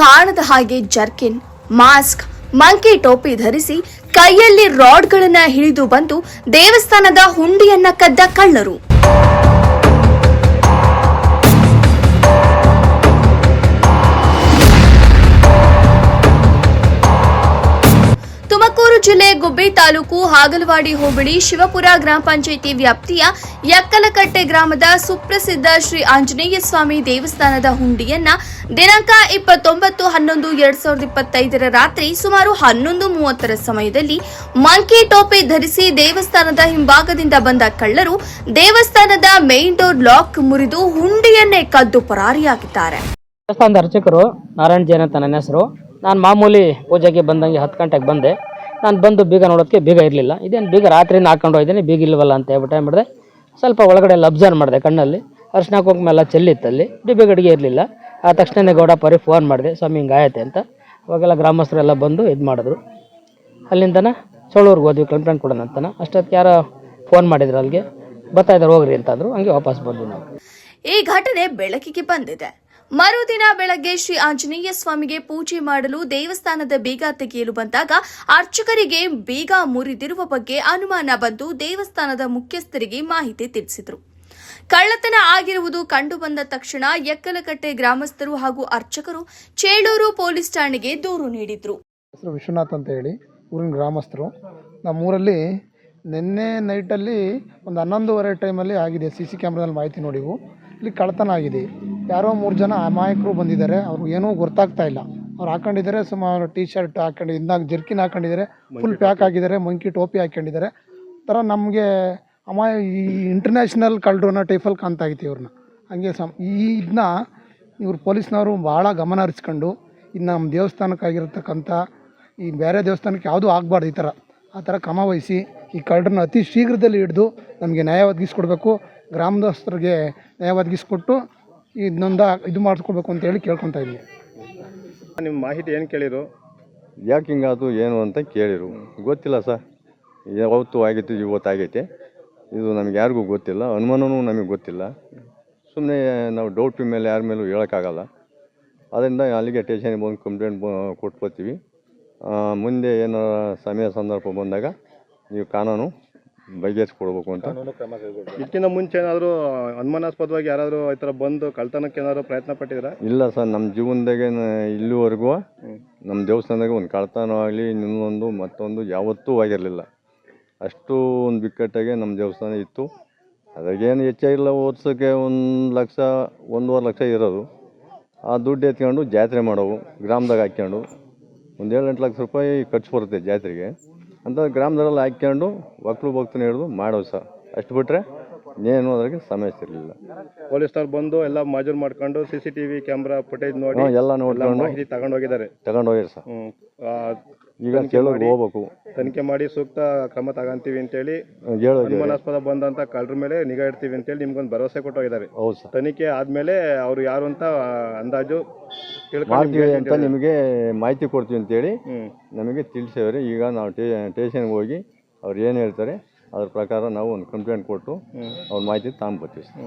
ಕಾಣದ ಹಾಗೆ jerkin, mask, monkey ಟೋಪಿ ಧರಿಸಿ ಕೈಯಲ್ಲಿ ರಾಡ್ಗಳನ್ನ ಹಿಡಿದು ಬಂದು ದೇವಸ್ಥಾನದ ಹುಂಡಿಯನ್ನ ಕದ್ದ ಕಳ್ಳರು. ಜಿಲ್ಲೆ ಗುಬ್ಬಿ ತಾಲೂಕು ಹಾಗಲವಾಡಿ ಹೋಬಳಿ ಶಿವಪುರ ಗ್ರಾಮ ಪಂಚಾಯಿತಿ ವ್ಯಾಪ್ತಿಯ ಯಕ್ಕಲಕಟ್ಟೆ ಗ್ರಾಮದ ಸುಪ್ರಸಿದ್ಧ ಶ್ರೀ ಆಂಜನೇಯ ಸ್ವಾಮಿ ದೇವಸ್ಥಾನದ ಹುಂಡಿಯನ್ನ ದಿನಾಂಕ ಇಪ್ಪತ್ತೊಂಬತ್ತು ಹನ್ನೊಂದು ಎರಡ್ ಸಾವಿರದ ಇಪ್ಪತ್ತೈದರ ರಾತ್ರಿ ಸುಮಾರು ಹನ್ನೊಂದು ಮೂವತ್ತರ ಸಮಯದಲ್ಲಿ ಮಂಕಿ ಟೋಪಿ ಧರಿಸಿ ದೇವಸ್ಥಾನದ ಹಿಂಭಾಗದಿಂದ ಬಂದ ಕಳ್ಳರು ದೇವಸ್ಥಾನದ ಮೇನ್ ಡೋರ್ ಲಾಕ್ ಮುರಿದು ಹುಂಡಿಯನ್ನೇ ಕದ್ದು ಪರಾರಿಯಾಗಿದ್ದಾರೆ. ದೇವಸ್ಥಾನದ ಅರ್ಚಕರು ನಾರಾಯಣ ಜೈನ್ ನನ್ನ ಹೆಸರು. ನಾನು ಮಾಮೂಲಿ ಪೂಜೆಗೆ ಬಂದಂಗೆ ಹತ್ತು ಗಂಟೆಗೆ ಬಂದೆ. ನಾನು ಬಂದು ಬೀಗ ನೋಡೋದಕ್ಕೆ ಬೀಗ ಇರಲಿಲ್ಲ. ಇದೇನು ಬೀಗ ರಾತ್ರಿಯಿಂದ ಹಾಕೊಂಡು ಹೋಗಿದ್ದೀನಿ, ಬೀಗ ಇಲ್ವಲ್ಲ ಅಂತ ಹೇಳ್ಬಿಟ್ಟು ಏನು ಮಾಡಿದೆ? ಸ್ವಲ್ಪ ಒಳಗಡೆ ಎಲ್ಲ ಅಬ್ಸರ್ವ್ ಮಾಡಿದೆ ಕಣ್ಣಲ್ಲಿ. ಅರ್ಶಿನ ಕುಂಕುಮ ಚೆಲ್ಲಿತ್ತಲ್ಲಿ ಡಿಬ್ಬಿ ಗಡಿಗೆ ಇರಲಿಲ್ಲ. ಆ ತಕ್ಷಣನೇ ಗೌಡ ಪರಿ ಫೋನ್ ಮಾಡಿದೆ, ಸ್ವಾಮಿ, ಹಿಂಗೆ ಆಯತೆ ಅಂತ. ಅವಾಗೆಲ್ಲ ಗ್ರಾಮಸ್ಥರೆಲ್ಲ ಬಂದು ಇದು ಮಾಡಿದ್ರು. ಅಲ್ಲಿಂದನ ಚೋಳೂರ್ಗೆ ಹೋದ್ವಿ ಕಂಪ್ಲೇಂಟ್ ಕೊಡೋಣ ಅಂತನ. ಅಷ್ಟೊತ್ತಿಗೆ ಯಾರೋ ಫೋನ್ ಮಾಡಿದ್ರು ಅಲ್ಲಿಗೆ. ಬರ್ತಾ ಇದ್ದಾರೆ, ಹೋಗ್ರಿ ಅಂತಂದ್ರು. ಹಂಗೆ ವಾಪಸ್ ಬಂದ್ವಿ ನಾವು. ಈ ಘಟನೆ ಬೆಳಕಿಗೆ ಬಂದಿದೆ. ಮರುದಿನ ಬೆಳಗ್ಗೆ ಶ್ರೀ ಆಂಜನೇಯ ಸ್ವಾಮಿಗೆ ಪೂಜೆ ಮಾಡಲು ದೇವಸ್ಥಾನದ ಬೀಗ ತೆಗೆಯಲು ಬಂದಾಗ ಅರ್ಚಕರಿಗೆ ಬೀಗ ಮುರಿದಿರುವ ಬಗ್ಗೆ ಅನುಮಾನ ಬಂದು ದೇವಸ್ಥಾನದ ಮುಖ್ಯಸ್ಥರಿಗೆ ಮಾಹಿತಿ ತಿಳಿಸಿದರು. ಕಳ್ಳತನ ಆಗಿರುವುದು ಕಂಡುಬಂದ ತಕ್ಷಣ ಎಕ್ಕಲಕಟ್ಟೆ ಗ್ರಾಮಸ್ಥರು ಹಾಗೂ ಅರ್ಚಕರು ಚೇಳೂರು ಪೊಲೀಸ್ ಠಾಣೆಗೆ ದೂರು ನೀಡಿದ್ರು. ವಿಶ್ವನಾಥ್ ಅಂತ ಹೇಳಿ, ಊರಿನ ಗ್ರಾಮಸ್ಥರು. ನಮ್ಮೂರಲ್ಲಿ ನಿನ್ನೆ ನೈಟಲ್ಲಿ ಒಂದು ಹನ್ನೊಂದುವರೆ ಟೈಮಲ್ಲಿ ಆಗಿದೆ, ಸಿ ಸಿ ಕ್ಯಾಮ್ರಾದಲ್ಲಿ ಮಾಹಿತಿ ನೋಡಿವು. ಇಲ್ಲಿ ಕಳ್ಳತನ ಆಗಿದೆ. ಯಾರೋ ಮೂರು ಜನ ಅಮಾಯಕರು ಬಂದಿದ್ದಾರೆ ಅವ್ರು ಏನೂ ಗೊತ್ತಾಗ್ತಾ ಇಲ್ಲ. ಅವ್ರು ಹಾಕೊಂಡಿದ್ದಾರೆ ಸುಮಾರು ಟಿ ಶರ್ಟ್ ಹಾಕೊಂಡು ಇನ್ನಾಗ ಜರ್ಕಿನ್ ಹಾಕೊಂಡಿದ್ದಾರೆ ಫುಲ್ ಪ್ಯಾಕ್ ಆಗಿದ್ದಾರೆ ಮಂಕಿ ಟೋಪಿ ಹಾಕೊಂಡಿದ್ದಾರೆ. ಥರ ನಮಗೆ ಅಮಾಯ ಈ ಇಂಟರ್ನ್ಯಾಷನಲ್ ಕಳ್ಳರನ್ನ ಟೈಫಲ್ಲಿ ಕಾಣ್ತಾ ಇತ್ತು ಇವ್ರನ್ನ ಹಂಗೆ ಸಮ್ ಈ ಇದನ್ನ ಇವ್ರು ಪೊಲೀಸ್ನವರು ಭಾಳ ಗಮನ ಹರಿಸ್ಕೊಂಡು ಇನ್ನು ನಮ್ಮ ದೇವಸ್ಥಾನಕ್ಕಾಗಿರ್ತಕ್ಕಂಥ ಈ ಬೇರೆ ದೇವಸ್ಥಾನಕ್ಕೆ ಯಾವುದೂ ಆಗಬಾರ್ದು ಈ ಥರ. ಆ ಥರ ಕ್ರಮ ವಹಿಸಿ ಈ ಕಳ್ಳರನ್ನ ಅತಿ ಶೀಘ್ರದಲ್ಲಿ ಹಿಡಿದು ನಮಗೆ ನ್ಯಾಯ ಒದಗಿಸ್ಕೊಡ್ಬೇಕು ಗ್ರಾಮದಸ್ಥರಿಗೆ ನ್ಯಾಯ ಒದಗಿಸ್ಕೊಟ್ಟು ಇದನ್ನೊಂದ ಇದು ಮಾಡಿಸ್ಕೊಳ್ಬೇಕು ಅಂತ ಹೇಳಿ ಕೇಳ್ಕೊತಾ ಇದ್ದೀನಿ. ನಿಮ್ಮ ಮಾಹಿತಿ ಏನು ಕೇಳಿರು ಯಾಕೆ ಹಿಂಗಾತು ಏನು ಅಂತ ಕೇಳಿರು. ಗೊತ್ತಿಲ್ಲ ಸರ್. ಯಾವತ್ತು ಆಗಿತ್ತು ಇವತ್ತು ಆಗೈತೆ. ಇದು ನಮ್ಗೆ ಯಾರಿಗೂ ಗೊತ್ತಿಲ್ಲ. ಅನುಮಾನವೂ ನಮಗೆ ಗೊತ್ತಿಲ್ಲ. ಸುಮ್ಮನೆ ನಾವು ಡೌಟ್ ಮೇಲೆ ಯಾರ ಮೇಲೂ ಹೇಳೋಕ್ಕಾಗಲ್ಲ. ಅದರಿಂದ ಅಲ್ಲಿಗೆ ಟೇಷನಿಗೆ ಬಂದು ಕಂಪ್ಲೇಂಟ್ ಕೊಟ್ಕೋತೀವಿ ಮುಂದೆ ಏನೋ ಸಮಯ ಸಂದರ್ಭ ಬಂದಾಗ ನೀವು ಕಾನೂನು ಬಗೆಹರಿಸ್ಕೊಡ್ಬೇಕು ಅಂತ. ಇದಕ್ಕಿಂತ ಮುಂಚೆ ಏನಾದರೂ ಅನುಮಾನಾಸ್ಪದವಾಗಿ ಯಾರಾದರೂ ಈ ಥರ ಬಂದು ಕಳ್ತನಕ್ಕೆ ಏನಾದರೂ ಪ್ರಯತ್ನ ಪಟ್ಟಿದ್ರ ಇಲ್ಲ ಸರ್ ನಮ್ಮ ಜೀವನದಾಗೆ ಇಲ್ಲಿವರೆಗೂ ನಮ್ಮ ದೇವಸ್ಥಾನದಾಗ ಒಂದು ಕಳ್ತನ ಆಗಲಿ ಇನ್ನೊಂದು ಮತ್ತೊಂದು ಯಾವತ್ತೂ ಆಗಿರಲಿಲ್ಲ. ಅಷ್ಟು ಒಂದು ಬಿಕ್ಕಟ್ಟಾಗೆ ನಮ್ಮ ದೇವಸ್ಥಾನ ಇತ್ತು. ಅದಾಗೇನು ಹೆಚ್ಚಾಗಿಲ್ಲ ವರ್ಷಕ್ಕೆ ಒಂದು ಲಕ್ಷ ಒಂದೂವರೆ ಲಕ್ಷ ಇರೋದು. ಆ ದುಡ್ಡು ಎತ್ಕೊಂಡು ಜಾತ್ರೆ ಮಾಡೋವು ಗ್ರಾಮದಾಗ ಹಾಕ್ಕೊಂಡು. ಒಂದು ಏಳು ಎಂಟು ಲಕ್ಷ ರೂಪಾಯಿ ಖರ್ಚು ಬರುತ್ತೆ ಜಾತ್ರೆಗೆ. ಅಂತ ಗ್ರಾಮದಲ್ಲಿ ಹಾಕ್ಕೊಂಡು ಒಕ್ಕಲು ಭಕ್ತನ ಹಿಡಿದು ಮಾಡೋ ಸರ್. ಅಷ್ಟು ಬಿಟ್ಟರೆ ಏನು ಅದ್ರಾಗೆ ಸಮಸ್ಯೆ ಇರಲಿಲ್ಲ. ಪೊಲೀಸ್ನವ್ರು ಬಂದು ಎಲ್ಲ ಮಾಜೂರು ಮಾಡ್ಕೊಂಡು C C T V camera footage ನೋಡಿ ಎಲ್ಲ ಮಾಹಿತಿ ಹೋಗಿದ್ದಾರೆ ತಗೊಂಡು ಹೋಗಿರಿ ಸರ್ ಈಗ ಕೇಳೋಕೆ ಹೋಗ್ಬೇಕು. ತನಿಖೆ ಮಾಡಿ ಸೂಕ್ತ ಕ್ರಮ ತಗೊಂತೀವಿ ಅಂತೇಳಿ ಹೇಳೋದು ಅನುಮಾನಾಸ್ಪದ ಬಂದಂತ ಕಳ್ಳರ ಮೇಲೆ ನಿಗಾ ಇಡ್ತೀವಿ ಅಂತೇಳಿ ನಿಮ್ಗೊಂದು ಭರವಸೆ ಕೊಟ್ಟು ಹೋಗಿದ್ದಾರೆ ಹೌದು ಸರ್. ತನಿಖೆ ಆದ್ಮೇಲೆ ಅವ್ರು ಯಾರು ಅಂತ ಅಂದಾಜು ತಿಳ್ಕೊಂಡು ಮಾಡ್ತೀವಿ ನಿಮ್ಗೆ ಅಂತ ನಿಮಗೆ ಮಾಹಿತಿ ಕೊಡ್ತೀವಿ ಅಂತೇಳಿ ಹೇಳಿ ನಮಗೆ ತಿಳಿಸಿದ್ರೆ ಈಗ ನಾವು ಸ್ಟೇಷನ್ಗೆ ಹೋಗಿ ಅವ್ರು ಏನು ಹೇಳ್ತಾರೆ ಅದ್ರ ಪ್ರಕಾರ ನಾವು ಒಂದು ಕಂಪ್ಲೇಂಟ್ ಕೊಟ್ಟು ಅವ್ರ ಮಾಹಿತಿ ತಗೊಂಬರ್ತೀವಿ ಸರ್.